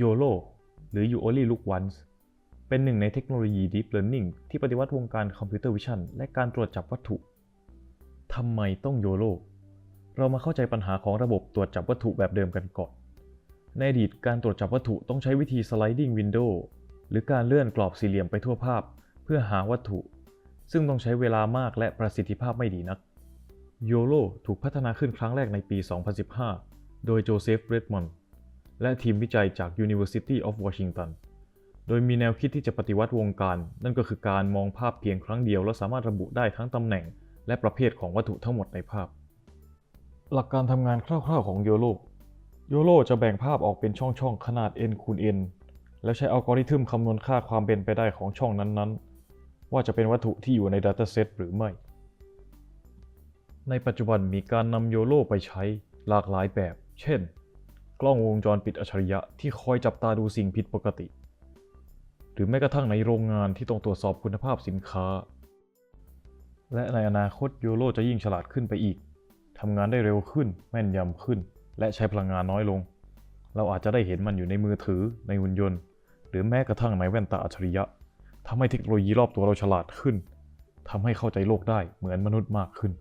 YOLO หรือ You Only Look Once เป็นหนึ่งในเทคโนโลยี Deep Learning ที่ปฏิวัติวงการคอมพิวเตอร์วิชั่นและการตรวจจับวัตถุทำไมต้อง YOLO เรามาเข้าใจปัญหาของระบบตรวจจับวัตถุแบบเดิมกันก่อน ในอดีตการตรวจจับวัตถุต้องใช้วิธี sliding window หรือการเลื่อนกรอบสี่เหลี่ยมไปทั่วภาพ เพื่อหาวัตถุ ซึ่งต้องใช้เวลามากและประสิทธิภาพไม่ดีนัก YOLO ถูกพัฒนาขึ้นครั้งแรกในปี 2015 โดยโจเซฟเรดมอนด์ และทีมวิจัยจาก University of Washington โดยมีแนวคิดที่จะปฏิวัติวงการ นั่นก็คือการมองภาพเพียงครั้งเดียว แล้วสามารถระบุได้ทั้งตำแหน่ง และประเภทของวัตถุทั้งหมดในภาพ หลักการทำงานคร่าวๆของ YOLO YOLO จะแบ่งภาพออกเป็นช่องๆขนาด n คูณ n แล้วใช้อัลกอริทึมคำนวณค่าความเป็นไปได้ของช่องนั้นๆ ว่าจะเป็นวัตถุที่อยู่ใน Dataset หรือไม่ ในปัจจุบันมีการนำโยโ o ไปใช้หลากหลายแบบ เช่น กล้องวงจรปิดอัจฉริยะที่คอยจับตาดูสิ่งผิดปกติ หรือแม้กระทั่งในโรงงานที่ต้องตรวจสอบคุณภาพสินค้า และในอนาคตโยโ o จะยิ่งฉลาดขึ้นไปอีกทำงานได้เร็วขึ้น แม่นยำขึ้น และใช้พลังงานน้อยลง เราอาจจะได้เห็นมันอยู่ในมือถือในหุ่นยนต์ หรือแม้กระทั่งในแว่นตาอัจฉริยะทำให้เทคโนโลยีรอบตัวเราฉลาดขึ้นทำให้เข้าใจโลกได้เหมือนมนุษย์มากขึ้น